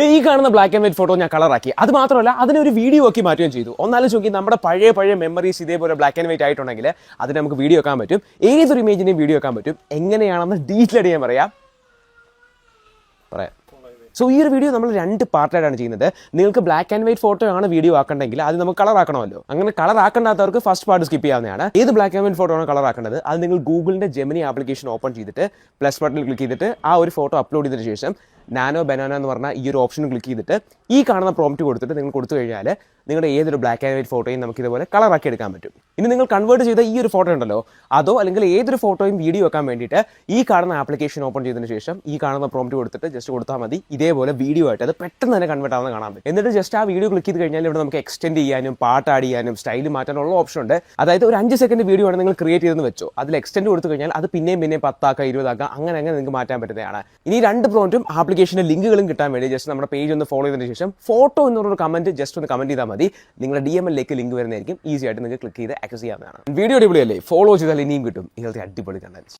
ഈ കാണുന്ന black and white photo ഞാൻ കളറാക്കി അത് മാത്രമല്ല അതിനെ ഒരു വീഡിയോ ആക്കി മാറ്റുകയും ചെയ്തു. ഒന്നാലും ചോദിക്കും നമ്മുടെ പഴയ പഴയ മെമ്മറീസ് ഇതേപോലെ ബ്ലാക്ക് ആൻഡ് വൈറ്റ് ആയിട്ടുണ്ടെങ്കിൽ അതിന് നമുക്ക് വീഡിയോ ആക്കാൻ പറ്റും. ഏതൊരു ഇമേജിനെയും വീഡിയോ ആക്കാൻ പറ്റും. എങ്ങനെയാണെന്ന് ഡീറ്റെയിൽ ഞാൻ പറയാം. പറയാം. സോ ഈ ഒരു വീഡിയോ നമ്മൾ രണ്ട് പാർട്ടായിട്ടാണ് ചെയ്യുന്നത്. നിങ്ങൾക്ക് ബ്ലാക്ക് ആൻഡ് വൈറ്റ് ഫോട്ടോ ആണ് വീഡിയോ ആക്കണമെങ്കിൽ അത് നമുക്ക് കളർ ആക്കണമല്ലോ. അങ്ങനെ കളർ ആക്കേണ്ടാത്തവർക്ക് ഫസ്റ്റ് പാർട്ട് സ്കിപ്പ് ചെയ്യാവുന്നതാണ്. ഏത് ബ്ലാക്ക് ആൻഡ് വൈറ്റ് ഫോട്ടോ ആണ് കളർ ആക്കേണ്ടത്? അത് നിങ്ങൾ ഗൂഗിളിന്റെ ജെമിനി ആപ്ലിക്കേഷൻ ഓപ്പൺ ചെയ്തിട്ട് പ്ലസ് ബട്ടണിൽ ക്ലിക്ക് ചെയ്തിട്ട് ആ ഒരു ഫോട്ടോ അപ്ലോഡ് ചെയ്തതിന് ശേഷം നാനോ ബനാന എന്ന് പറഞ്ഞാൽ ഈ ഒരു ഓപ്ഷൻ ക്ലിക്ക് ചെയ്തിട്ട് ഈ കാണുന്ന പ്രോംപ്റ്റ് കൊടുത്തിട്ട് നിങ്ങൾ കൊടുത്തു കഴിഞ്ഞാൽ നിങ്ങളുടെ ഏതൊരു ബ്ലാക്ക് ആൻഡ് വൈറ്റ് ഫോട്ടോയും നമുക്ക് ഇതുപോലെ കളറാക്കി എടുക്കാൻ പറ്റും. ഇനി നിങ്ങൾ കൺവേർട്ട് ചെയ്ത ഈ ഒരു ഫോട്ടോ ഉണ്ടല്ലോ അതോ അല്ലെങ്കിൽ ഏതൊരു ഫോട്ടോയും വീഡിയോ വെക്കാൻ വേണ്ടിയിട്ട് ഈ കാണുന്ന ആപ്ലിക്കേഷൻ ഓപ്പൺ ചെയ്തതിന് ശേഷം ഈ കാണുന്ന പ്രോംപ്റ്റ് കൊടുത്തിട്ട് ജസ്റ്റ് കൊടുത്താൽ മതി. ഇതേപോലെ വീഡിയോ ആയിട്ട് അത് പെട്ടെന്ന് തന്നെ കൺവേർട്ട് ആവുന്ന കാണാൻ പറ്റും. എന്നിട്ട് ജസ്റ്റ് ആ വീഡിയോ ക്ലിക്ക് ചെയ്ത് കഴിഞ്ഞാൽ ഇവിടെ നമുക്ക് എക്സ്റ്റെൻഡ് ചെയ്യാനും പാട്ട് ആഡ് ചെയ്യാനും സ്റ്റൈൽ മാറ്റാനുള്ള ഓപ്ഷൻ ഉണ്ട്. അതായത് ഒരു അഞ്ച് സെക്കൻഡ് വീഡിയോ ആണ് നിങ്ങൾ ക്രിയേറ്റ് ചെയ്തെന്ന് വെച്ചോ. അതിൽ എക്സ്റ്റെൻഡ് കൊടുത്തു കഴിഞ്ഞാൽ അത് പിന്നെയും പിന്നെയും പത്താക്കാം ഇരുപതാക്കാം അങ്ങനെ അങ്ങനെ നിങ്ങൾക്ക് മാറ്റാൻ പറ്റുന്നതാണ്. ഇനി രണ്ട് പ്രോമറ്റും പ്രോംറ്റും ആപ്ലിക്കേഷന്റെ ലിങ്കുകളും കിട്ടാൻ വേണ്ടി ജസ്റ്റ് നമ്മുടെ പേജ് ഒന്ന് ഫോളോ ചെയ്തതിന് ശേഷം ഫോട്ടോ എന്നൊരു കമന്റ് ജസ്റ്റ് ഒന്ന് കമന്റ് ചെയ്താൽ മതി. നിങ്ങളുടെ ഡി എം എല്ലിലേക്ക് ലിങ്ക് വരുന്നതായിരിക്കും. ഈസി ആയിട്ട് നിങ്ങൾക്ക് ക്ലിക്ക് ചെയ്ത് ആക്സസ് ചെയ്യാവുന്നതാണ്. വീഡിയോ അടിപൊളിയല്ലേ? ഫോളോ ചെയ്താൽ ഇനിയും കിട്ടും. ഇങ്ങനത്തെ അടിപൊളി കണ്ടന്റ്